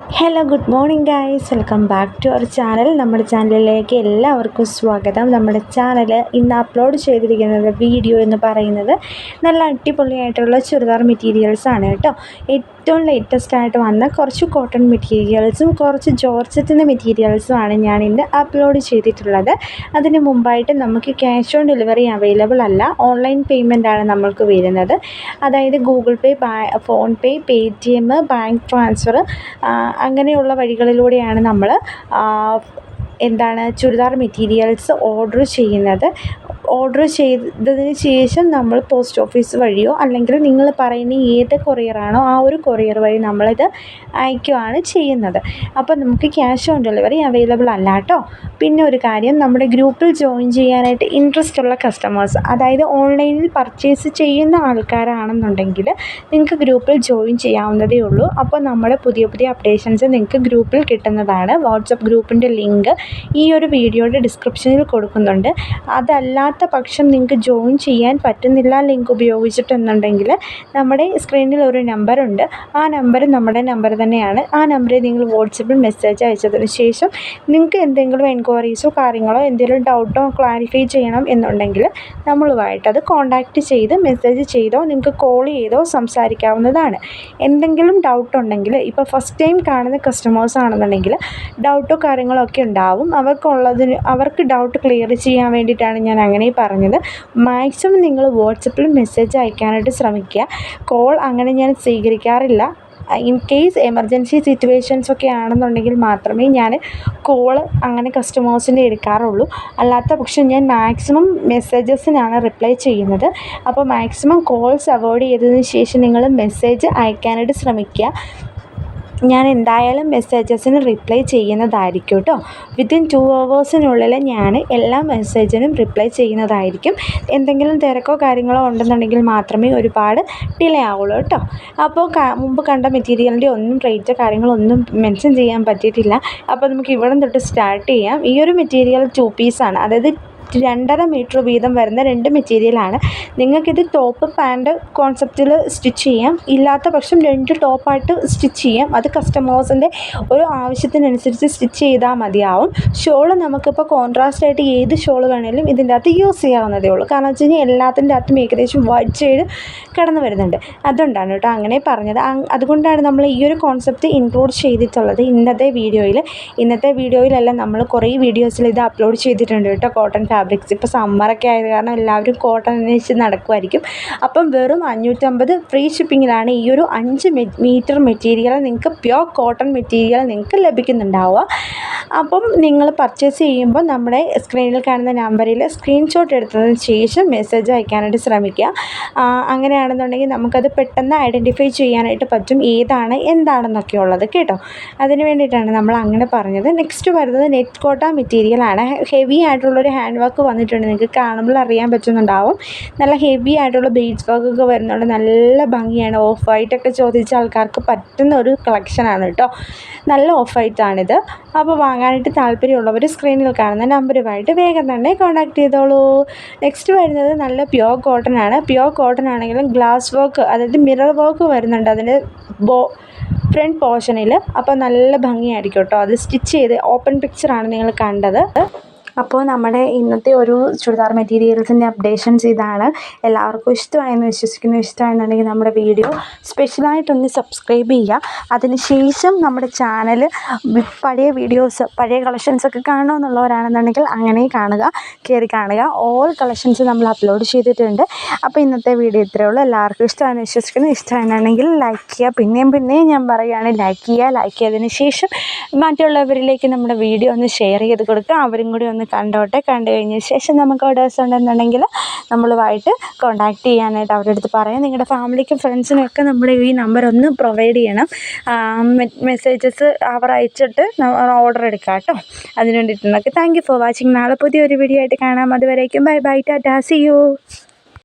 Hello good morning guys welcome back to our channel നമ്മുടെ ചാനലിലേക്ക് എല്ലാവർക്കും സ്വാഗതം. നമ്മുടെ ചാനൽ ഇന്ന് അപ്ലോഡ് ചെയ്തിരിക്കുന്നത് വീഡിയോ എന്ന് പറയുന്നത് നല്ല അടിപൊളിയായിട്ടുള്ള ചുരിദാർ മെറ്റീരിയൽസ് ആണ് കേട്ടോ. ഏറ്റവും ലേറ്റസ്റ്റ് ആയിട്ട് വന്ന കുറച്ച് കോട്ടൺ മെറ്റീരിയൽസും കുറച്ച് ജോർജറ്റിന്റെ മെറ്റീരിയൽസും ആണ് ഞാൻ ഇന്ന് അപ്ലോഡ് ചെയ്തിട്ടുള്ളത്. അതിന് മുമ്പായിട്ട് നമുക്ക് ക്യാഷ് ഓൺ ഡെലിവറി അവൈലബിൾ അല്ല ഓൺലൈൻ പേയ്മെന്റ് ആണ് നമ്മൾക്ക് വരുന്നത്. അതായത് Google Pay PhonePe Paytm bank transfer അങ്ങനെയുള്ള വഴികളിലൂടെയാണ് നമ്മൾ എന്താണ് ചുരിദാർ മെറ്റീരിയൽസ് ഓർഡർ ചെയ്യുന്നത്. ഓർഡർ ചെയ്തതിന് ശേഷം നമ്മൾ പോസ്റ്റ് ഓഫീസ് വഴിയോ അല്ലെങ്കിൽ നിങ്ങൾ പറയുന്ന ഏത് കൊറിയറാണോ ആ ഒരു കൊറിയർ വഴി നമ്മളിത് അയക്കുകയാണ് ചെയ്യുന്നത്. അപ്പോൾ നമുക്ക് ക്യാഷ് ഓൺ ഡെലിവറി അവൈലബിൾ അല്ല കേട്ടോ. പിന്നെ ഒരു കാര്യം നമ്മുടെ ഗ്രൂപ്പിൽ ജോയിൻ ചെയ്യാനായിട്ട് ഇൻട്രസ്റ്റ് ഉള്ള കസ്റ്റമേഴ്സ് അതായത് ഓൺലൈനിൽ പർച്ചേസ് ചെയ്യുന്ന ആൾക്കാരാണെന്നുണ്ടെങ്കിൽ നിങ്ങൾക്ക് ഗ്രൂപ്പിൽ ജോയിൻ ചെയ്യാവുന്നതേ ഉള്ളൂ. അപ്പോൾ നമ്മുടെ പുതിയ പുതിയ അപ്ഡേഷൻസ് നിങ്ങൾക്ക് ഗ്രൂപ്പിൽ കിട്ടുന്നതാണ്. വാട്സപ്പ് ഗ്രൂപ്പിന്റെ ലിങ്ക് ഈ ഒരു വീഡിയോയുടെ ഡിസ്ക്രിപ്ഷനിൽ കൊടുക്കുന്നുണ്ട്. അതല്ലാത്ത പക്ഷം നിങ്ങൾക്ക് ജോയിൻ ചെയ്യാൻ പറ്റുന്നില്ല ലിങ്ക് ഉപയോഗിച്ചിട്ടെന്നുണ്ടെങ്കിൽ നമ്മുടെ സ്ക്രീനിൽ ഒരു നമ്പറുണ്ട് ആ നമ്പർ നമ്മുടെ നമ്പർ തന്നെയാണ്. ആ നമ്പറിൽ നിങ്ങൾ വാട്സപ്പിൽ മെസ്സേജ് അയച്ചതിന് ശേഷം നിങ്ങൾക്ക് എന്തെങ്കിലും എൻക്വയറീസോ കാര്യങ്ങളോ എന്തെങ്കിലും ഡൗട്ടോ ക്ലാരിഫൈ ചെയ്യണം എന്നുണ്ടെങ്കിൽ നമ്മളുമായിട്ട് അത് കോൺടാക്റ്റ് ചെയ്ത് മെസ്സേജ് ചെയ്തോ നിങ്ങൾക്ക് കോൾ ചെയ്തോ സംസാരിക്കാവുന്നതാണ്. എന്തെങ്കിലും ഡൗട്ട് ഉണ്ടെങ്കിൽ ഇപ്പോൾ ഫസ്റ്റ് ടൈം കാണുന്ന കസ്റ്റമേഴ്സ് ആണെന്നുണ്ടെങ്കിൽ ഡൗട്ടോ കാര്യങ്ങളോ ഒക്കെ ഉണ്ടാവും. അവർക്കുള്ളതിന് അവർക്ക് ഡൗട്ട് ക്ലിയർ ചെയ്യാൻ വേണ്ടിയിട്ടാണ് ഞാൻ അങ്ങനെ പറഞ്ഞത്. മാക്സിമം നിങ്ങൾ വാട്സപ്പിൽ മെസ്സേജ് അയക്കാനായിട്ട് ശ്രമിക്കുക. കോൾ അങ്ങനെ ഞാൻ സ്വീകരിക്കാറില്ല. ഇൻ കേസ് എമർജൻസി സിറ്റുവേഷൻസ് ഒക്കെ ആണെന്നുണ്ടെങ്കിൽ മാത്രമേ ഞാൻ കോൾ അങ്ങനെ കസ്റ്റമേഴ്സിന്റെ എടുക്കാറുള്ളൂ. അല്ലാത്ത പക്ഷം ഞാൻ മാക്സിമം മെസ്സേജസിനാണ് റിപ്ലൈ ചെയ്യുന്നത്. അപ്പോൾ മാക്സിമം കോൾസ് അവോയ്ഡ് ചെയ്തതിന് ശേഷം നിങ്ങൾ മെസ്സേജ് അയക്കാനായിട്ട് ശ്രമിക്കുക. ഞാൻ എന്തായാലും മെസ്സേജസിന് റിപ്ലൈ ചെയ്യുന്നതായിരിക്കും കേട്ടോ വിത്തിൻ ടു അവേഴ്സിനുള്ളിൽ ഞാൻ എല്ലാ മെസ്സേജിനും റിപ്ലൈ ചെയ്യുന്നതായിരിക്കും. എന്തെങ്കിലും തിരക്കോ കാര്യങ്ങളോ ഉണ്ടെന്നുണ്ടെങ്കിൽ മാത്രമേ ഒരുപാട് ഡിലേ ആവുള്ളൂ കേട്ടോ അപ്പോൾ മുമ്പ് കണ്ട മെറ്റീരിയലിന്റെ ഒന്നും റേറ്റ് കാര്യങ്ങളൊന്നും മെൻഷൻ ചെയ്യാൻ പറ്റിയിട്ടില്ല. അപ്പോൾ നമുക്ക് ഇവിടെ തൊട്ട് സ്റ്റാർട്ട് ചെയ്യാം. ഈ ഒരു മെറ്റീരിയൽ ടു പീസാണ് അതായത് രണ്ടര മീറ്റർ വീതം വരുന്ന രണ്ട് മെറ്റീരിയലാണ് നിങ്ങൾക്കിത് ടോപ്പ് പാന്റ് കോൺസെപ്റ്റിൽ സ്റ്റിച്ച് ചെയ്യാം. ഇല്ലാത്ത പക്ഷം രണ്ട് ടോപ്പായിട്ട് സ്റ്റിച്ച് ചെയ്യാം. അത് കസ്റ്റമേഴ്സിന്റെ ഒരു ആവശ്യത്തിനനുസരിച്ച് സ്റ്റിച്ച് ചെയ്താൽ മതിയാവും. ഷോൾ നമുക്കിപ്പോൾ കോൺട്രാസ്റ്റ് ആയിട്ട് ഏത് ഷോൾ വേണമെങ്കിലും ഇതിന്റെ അകത്ത് യൂസ് ചെയ്യാവുന്നതേ ഉള്ളൂ. കാരണം വെച്ച് കഴിഞ്ഞാൽ എല്ലാത്തിന്റെ അകത്തും ഏകദേശം വൈറ്റ് ഷെയ്ഡ് കടന്നു വരുന്നുണ്ട്. അതുകൊണ്ടാണ് കേട്ടോ അങ്ങനെ പറഞ്ഞത്. അതുകൊണ്ടാണ് നമ്മൾ ഈ ഒരു കോൺസെപ്റ്റ് ഇൻക്ലൂഡ് ചെയ്തിട്ടുള്ളത് ഇന്നത്തെ വീഡിയോയിൽ ഇന്നത്തെ വീഡിയോയിലെല്ലാം നമ്മൾ കുറേ വീഡിയോസിൽ ഇത് അപ്ലോഡ് ചെയ്തിട്ടുണ്ട് കേട്ടോ കോട്ടൺ ഫാബ്രിക്സ് ഇപ്പോൾ സമ്മറൊക്കെ ആയത് കാരണം എല്ലാവരും കോട്ടൺ അന്വേഷിച്ച് നടക്കുമായിരിക്കും അപ്പം വെറും അഞ്ഞൂറ്റമ്പത് ഫ്രീ ഷിപ്പിങ്ങിലാണ് ഈ ഒരു അഞ്ച് മീറ്റർ മെറ്റീരിയൽ നിങ്ങൾക്ക് പ്യോർ കോട്ടൺ മെറ്റീരിയൽ നിങ്ങൾക്ക് ലഭിക്കുന്നുണ്ടാവുക. അപ്പം നിങ്ങൾ പർച്ചേസ് ചെയ്യുമ്പോൾ നമ്മുടെ സ്ക്രീനിൽ കാണുന്ന നമ്പറിൽ സ്ക്രീൻഷോട്ട് എടുത്തതിന് ശേഷം മെസ്സേജ് അയക്കാനായിട്ട് ശ്രമിക്കുക. അങ്ങനെയാണെന്നുണ്ടെങ്കിൽ നമുക്കത് പെട്ടെന്ന് ഐഡന്റിഫൈ ചെയ്യാനായിട്ട് പറ്റും ഏതാണ് എന്താണെന്നൊക്കെ ഉള്ളത് കേട്ടോ. അതിന് വേണ്ടിയിട്ടാണ് നമ്മൾ അങ്ങനെ പറഞ്ഞത്. നെക്സ്റ്റ് വരുന്നത് നെറ്റ് കോട്ട മെറ്റീരിയലാണ് ഹെവി ആയിട്ടുള്ളൊരു ഹാൻഡ് വർക്കൊക്കെ വന്നിട്ടുണ്ട്. നിങ്ങൾക്ക് കാണുമ്പോൾ അറിയാൻ പറ്റുന്നുണ്ടാവും. നല്ല ഹെവി ആയിട്ടുള്ള ബീഡ്സ് വർക്കൊക്കെ വരുന്നുണ്ട്. നല്ല ഭംഗിയാണ്. ഓഫ് വൈറ്റൊക്കെ ചോദിച്ച ആൾക്കാർക്ക് പറ്റുന്ന ഒരു കളക്ഷനാണ് കേട്ടോ. നല്ല ഓഫ് വൈറ്റാണിത് അപ്പോൾ വാങ്ങാനായിട്ട് താല്പര്യമുള്ളവർ സ്ക്രീനിൽ കാണുന്ന നമ്പറുമായിട്ട് വേഗം തന്നെ കോൺടാക്ട് ചെയ്തോളൂ. നെക്സ്റ്റ് വരുന്നത് നല്ല പ്യോർ കോട്ടൺ ആണ്. പ്യോർ കോട്ടൺ ആണെങ്കിലും ഗ്ലാസ് വർക്ക് അതായത് മിറർ വർക്ക് വരുന്നുണ്ട് അതിന്റെ ബോ ഫ്രണ്ട് പോർഷനിൽ അപ്പോൾ നല്ല ഭംഗിയായിരിക്കും കേട്ടോ. അത് സ്റ്റിച്ച് ചെയ്ത് ഓപ്പൺ പിക്ചറാണ് നിങ്ങൾ കണ്ടത്. അപ്പോൾ നമ്മുടെ ഇന്നത്തെ ഒരു ചുരിദാർ മെറ്റീരിയൽസിന്റെ അപ്ഡേഷൻസ് ഇതാണ് എല്ലാവർക്കും ഇഷ്ടമായെന്ന് വിശ്വസിക്കുന്നു. ഇഷ്ടമായെന്നുണ്ടെങ്കിൽ നമ്മുടെ വീഡിയോ സ്പെഷ്യലായിട്ടൊന്ന് സബ്സ്ക്രൈബ് ചെയ്യുക. അതിനുശേഷം നമ്മുടെ ചാനൽ പഴയ വീഡിയോസ് പഴയ കളക്ഷൻസൊക്കെ കാണണമെന്നുള്ളവരാണെന്നുണ്ടെങ്കിൽ അങ്ങനെ കാണുക കയറി കാണുക. ഓൾ കളക്ഷൻസ് നമ്മൾ അപ്ലോഡ് ചെയ്തിട്ടുണ്ട്. അപ്പോൾ ഇന്നത്തെ വീഡിയോ ഇത്രയേ ഉള്ളൂ. എല്ലാവർക്കും ഇഷ്ടമാണെന്ന് വിശ്വസിക്കുന്നു. ഇഷ്ടമാണെന്നുണ്ടെങ്കിൽ ലൈക്ക് ചെയ്യുക. പിന്നെയും പിന്നെയും ഞാൻ പറയുകയാണ് ലൈക്ക് ചെയ്യുക. ലൈക്ക് ചെയ്തതിന് ശേഷം മറ്റുള്ളവരിലേക്ക് നമ്മുടെ വീഡിയോ ഒന്ന് ഷെയർ ചെയ്ത് കൊടുക്കുക. അവരും കൂടി ഒന്ന് കണ്ടോട്ടെ. കണ്ടു കഴിഞ്ഞ ശേഷം നമുക്ക് ഓർഡേഴ്സ് ഉണ്ടെന്നുണ്ടെങ്കിൽ നമ്മളുമായിട്ട് കോൺടാക്റ്റ് ചെയ്യാനായിട്ട് അവരുടെ അടുത്ത് പറയാം. നിങ്ങളുടെ ഫാമിലിക്കും ഫ്രണ്ട്സിനും ഒക്കെ നമ്മുടെ ഈ നമ്പർ ഒന്ന് പ്രൊവൈഡ് ചെയ്യണം. മെസ്സേജസ് അവർ അയച്ചിട്ട് ഓർഡർ എടുക്കാം കേട്ടോ. അതിന് വേണ്ടിയിട്ടുണ്ടൊക്കെ താങ്ക് യു ഫോർ വാച്ചിങ് നാളെ പുതിയൊരു വീഡിയോ ആയിട്ട് കാണാം. അതുവരേക്കും bye bye tata see you